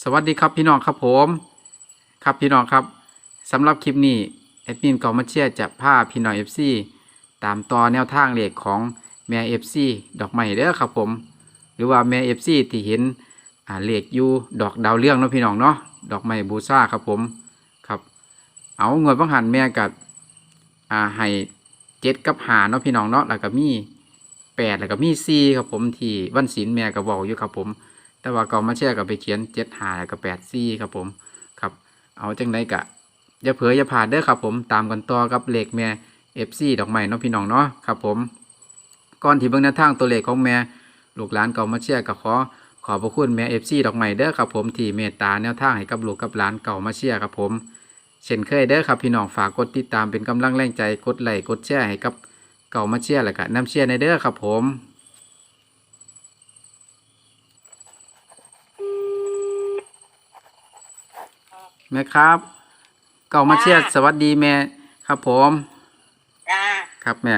สวัสดีครับพี่น้องครับผม ครับพี่น้องครับสำหรับคลิปนี้แอดมินกองมาเชียจะพาพี่น้องเอฟซีตามต่อแนวทางเลขของแม่เอฟซีดอกไม้เด้อครับผม หรือว่าแม่เอฟซีที่เห็นอ่าเลขอยู่ดอกดาวเรื่องเนาะพี่น้องเนาะดอกไม้บูชาครับผมครับ เอาเงินบังหันแม่กับอ่าให้เจ็ดกับหาเนาะพี่น้องเนาะแล้วก็มีแปดแล้วก็มีสี่ครับผมที่วันศีลแม่ก็บอกอยู่ครับผม แต่ว่าก็มาแชร์กับไปเขียนเจ็ดหากับแปดซี่ครับผมครับเอาจังไดกะอย่าเผลออย่าผ่านเด้อครับผมตามกันต่อกับเลขแม่เอฟซีดอกไม้เนาะพี่น้องเนาะครับผมก่อนที่เบิ่งแนวทางตัวเลขของแม่ลูกหลานเก่ามาแชร์กับขอขอบพระคุณแม่เอฟซีดอกไม้เด้อครับผมที่เมตตาแนวทางให้กับลูกกับหลานเก่ามาแชร์ครับผมเช่นเคยเด้อครับพี่น้องฝากกดติดตามเป็นกำลังแรงใจกดไลค์กดแชร์ให้กับเก่ามาแชร์แล้วก็น้ำแชร์ในเด้อครับผม แม่ครับเก่ามาเชียร์จ้าสวัสดีแม่ครับผมจ้าครับแม่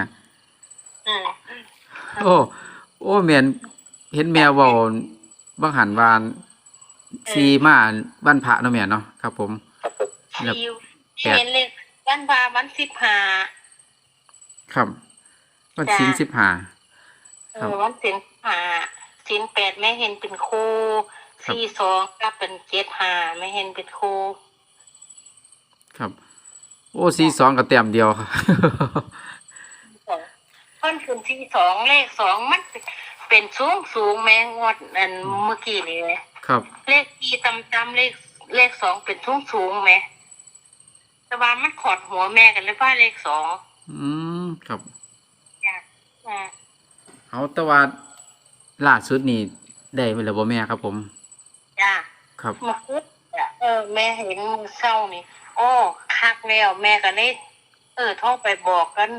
อืมโอ้โอ้แม่นเห็นแม่เว้าบังหันวานซีมาบ้านพระเนาะแม่เนาะครับ ผม แล้ว คิวแปดเห็นเลยวันพาวันสิบห้าครับวันจ้าสิงสิบห้า เอครับ อวันสินห้าสินแปดไม่เห็นเป็นครูครับสี่สองก็เป็นเจ็ดห้าไม่เห็นเป็นครู ครับ โอ้ซีสองกับแต้มเดียวครับเพิ่นขึ้นสี่สองเลขสองมันเป็นสูงสูงแม่งวดอันเมื่อกี้นี่ครับ เลขสี่ต่ำต่ำๆเลขเลขสองเป็นสูงสูงไหมแต่ว่ามันขอดหัวแม่กันเลยว่าเลขสองอืมครับจ้ะอ่าเอาแต่ว่าล่าสุดนี่ได้ไปแล้วบ่แม่ครับผม จ้า ครับ มาคุดอะเออ แม่เห็นมือเศร้านี่ โอ้คักแล้วแม่ก็เลยเออโทรไปบอกกัน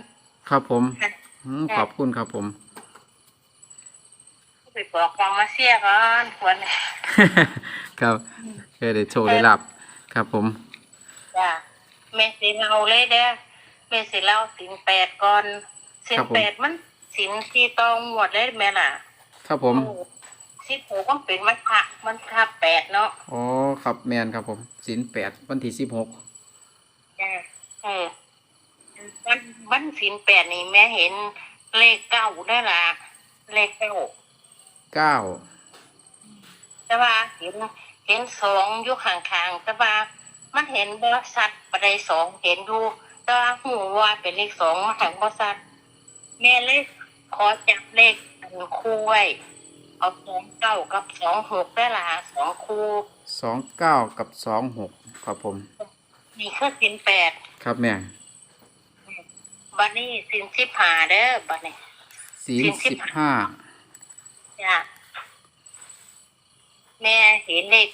ครับผมค่ะอืมขอบคุณครับผม ไปบอกกองมาเสียกันวันนี้ครับเคยได้โชว์ได้รับ ครับผมจ้าแม่สิเล่าเลยเด้อแม่สิเล่าสินแปดก่อนสินแปดมันสินที่ต้องหมวดเลยแม่ล่ะ ครับผมสิบหกมันเป็นมันพระมันพระแปดเนาะอ๋อ ครับแมนครับผมสินแปดวันที่สิบหกจ้าเออวันวันสินแปดนี่แม่เห็นเลขเก้าได้ละเลขเก้าเก้าแต่ว่าเห็นเห็นสองอยู่ข้างๆแต่ว่ามันเห็นบริษัทประเดสองเห็นดูแต่ว่าหูว่าเป็นเลขสองมาทางบริษัทแม่เลขขอจับเลขอันคู่ไว้ เอาสองเก้ากับสองหกได้ละสองคู่สองเก้ากับสองหกครับผมนี่คือสินแปดครับแม่บัดนี้สินสิบหาเด้อบัดนี้สินสินสิสิบบห้าจ้ะแม่เห็นเลข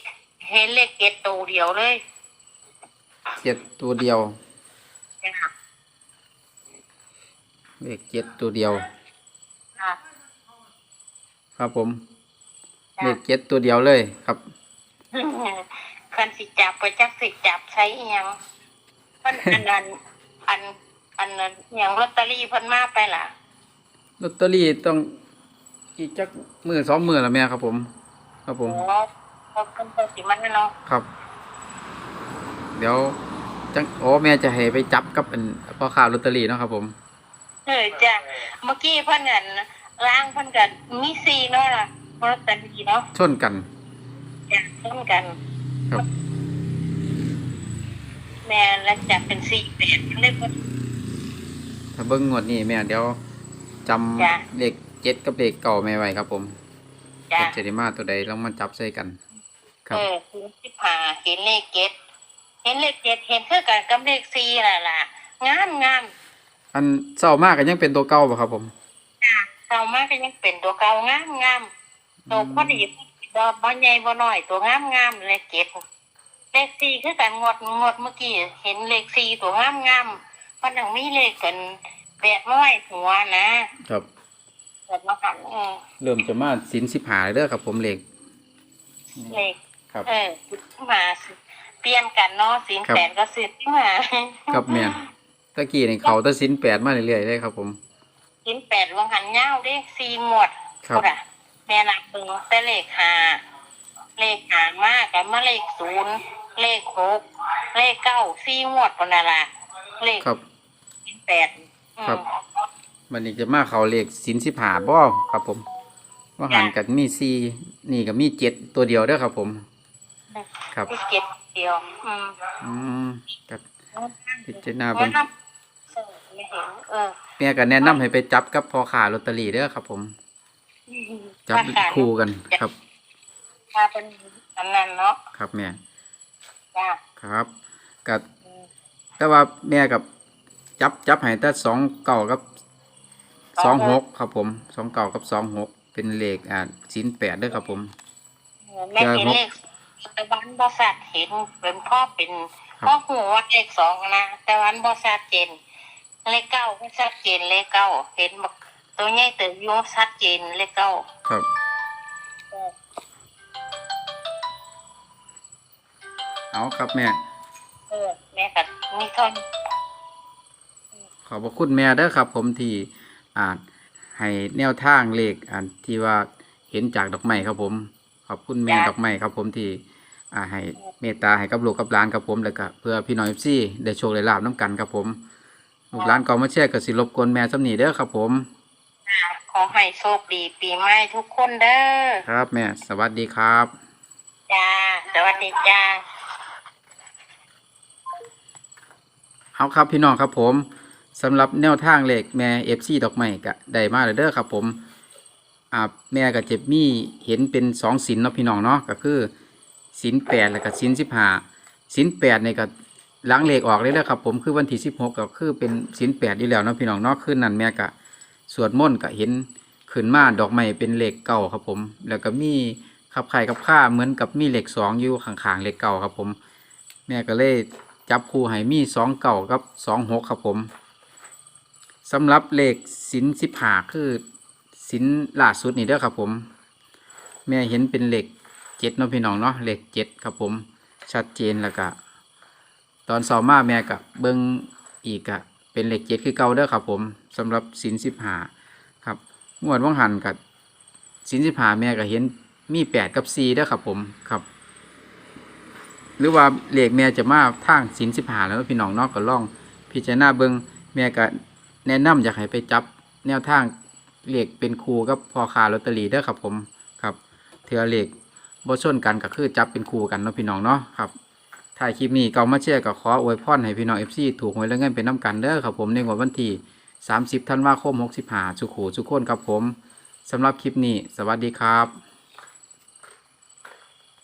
เห็นเลขเจ็ดตัวเดียวเลยเจ็ดตัวเดียวจ้ะเลขเจ็ดตัวเดียวจ้ะ ครับผมจ้ะเลขเจ็ดตัวเดียวเลยครับคันสิจับไปจักสิจับใช้อิหยังเพิ่นอันนั้นอันอันนั้นอิหยังลอตเตอรี่เพิ่นมาไปล่ะลอตเตอรี่ต้องอีกจักมือสองมือละแม่ครับผม ครับผมโอ้เพราะเพิ่นเพิ่นสิมันเนาะครับ เดี๋ยวจังโอ้แม่จะให้ไปจับกับอันพ่อค้าลอตเตอรี่เนาะครับผม เออจ้ะเมื่อกี้เพิ่นนั่น ร่างเพิ่นก็มีซีเนาะล่ะลอตเตอรี่เนาะชนกันจ้ะเช่นกันครับ แม่แล้วจับเป็นซีแปดเลยเพิ่น ถ้าเบิ้งงวดนี้แม่เดี๋ยวจำจ้ะเลขเจ็ดกับเลขเก่าแม่ไว้ครับผมจ้ะเป็นเจดีมาตัวใดแล้วมาจับใส่กัน ครับ เออสินสิบห้าเห็นเลขเจ็ดเห็นเลขเจ็ดเห็นคือกันกับเลขซีล่ะล่ะงามงามอันเศร้ามากก็ยังเป็นตัวเก่าป่ะครับผมจ้ะ เก่ามากก็ยังเป็นตัวเก่างามงามตัวพอดีดอกบ่ใหญ่บ่น้อยตัวงามงามเลขเจ็ดเลขสี่คือกันงวดงวดเมื่อกี้เห็นเลขสี่ตัวงามงามมันยังมีเลขกันแปดร้อยหัวนะครับแปดมาหันเออเริ่มจะมาสินสิบหาเด้อครับผมเลขเลขครับ เออสิบมาสิเปลี่ยนกันเนาะสินครับแปดก็สิบมาครับแม่นตะกี้นี่เขาแตะสินแปดมาเรื่อยๆเลยครับผม สินแปดวังหันเงาเด้สี่หมวดครับ พุ่นน่ะแม่นับเบิ่งแต่เลขห้าเลขขหามากกับมาเลขศูนย์เลขหกเลขเก้าสี่งวดคนนั่นละเลขครับแปดอืม ครับ วันนี้จะมาเขาเลขสินสิบหาบ่ครับผมว่าหันกันมีสี่นี่ก็มีเจ็ดตัวเดียวเด้อครับผม ครับ ที่เก็บเดียว อืมอืมกับพิจารณาเบิ่เบิ่งง ไม่เห็นเออแม่ก็แนะนำให้ไปจับกับพอขาลอตเตอรี่เด้อครับ ผม จับว่าการคู่กันครับถ้าเป็นอันนั้นเนาะครับแม่จ้าครับกับอืมแต่ว่าแม่กับจับจับให้แต่สองเก่ากับสองหกครับผมสองเก่ากับสองหกเป็นเลขอ่าสินแปดเด้อครับผมแม่เห็นเลขแต่วันบอสัตเห็นเป็นพ่อเป็นครับพ่อหัวาเลขสองนะแต่วันบอสัตเจน เลขเก้าก็ชัดเจนเลขเก้าเห็นบอกตัวใหญ่ตัวโยชัดเจนเลขเก้าครับเออเอาครับแม่ เออแม่กับมีเท่านี้ขอบพระคุณแม่เด้อครับ ผมที่อ่าให้แนวทางเลขอ่าที่ว่าเห็นจากดอกไม้ครับผม ขอบคุณแม่ดอกไม้ครับผมที่อ่าให้เมตตาให้กับลูกกับหลานครับผมแล้วก็เพื่อพี่น้องเอฟซีได้โชคได้ลาบน้ำกันครับผม ลูกหลานก็มาแชร์กับสิรบกวนแม่สำนีเด้อครับผม ขอให้โชคดีปีใหม่ทุกคนเด้อครับแม่ สวัสดีครับ จ้าสวัสดีจ้า เอาครับพี่น้องครับผมสำหรับแนวทางเลขแม่เอฟซีดอกไม้ก็ได้มาแล้วเด้อครับผมอ่าแม่กับเจ็บมี่เห็นเป็นสองสินเนาะพี่น้องเนาะก็คือสินแปดแล้วก็สินสิบห้าสินแปดเนี่ยก็ ล้างเลขออกเลยแล้วครับ ผมคือวันที่สิบหกก็คือเป็นสินแปดอยู่แล้วนะพี่น้องเนาะคืนนั้นแม่ก็สวดมนต์ก็เห็นขึ้นมาดอกไม้เป็นเหลขเก่าครับผม แล้วก็มีขับไข่กับข้าเหมือนกับมีเหลขสองอยู่ข้างๆเหลขเก่าครับผม แม่ก็เลยจับคู่ให้มีสองเก่ากับสองหกครับผมสำหรับเหลขสินสิบหาคือสินล่าสุดนี่เด้อครับผม แม่เห็นเป็นเหลขเจ็ดเนาะพี่น้องเนาะเหลขเจ็ดครับผม ชัดเจนแล้วก็ ตอนสอบมาแม่กับเบิ้งอีกอะเป็นเหลขเจ็ดคือเก่าเด้อครับผมสำหรับสินสิบหาครับงวดว่างหันกับสินสิบหาแม่ก็เห็นมีแปดกับสี่เด้อครับผมครับ หรือว่าเหลขแม่จะมาทางสินสิบหาแล้วพี่น้องนอกก็ล่อง พิจารณาเบิงแม่ก็แนะนำอยากให้ไปจับแนวทางเหลขเป็นครูกับพอคาลอตเตอรี่เด้อครับผมครับเทือเหลขบ่ชนกันก็คือจับเป็นครูกันเนาะพี่น้องเนาะครับ ถ่ายคลิปนี้เก่ามาแชร์กับขออวยพรให้พี่น้องเอฟซีถูกหวยและเงินเป็นน้ำกันเด้อครับผมในงววันที่ 30 ธันวาคม 65สุขูสุขคนครับผมสำหรับคลิปนี้ สวัสดีครับ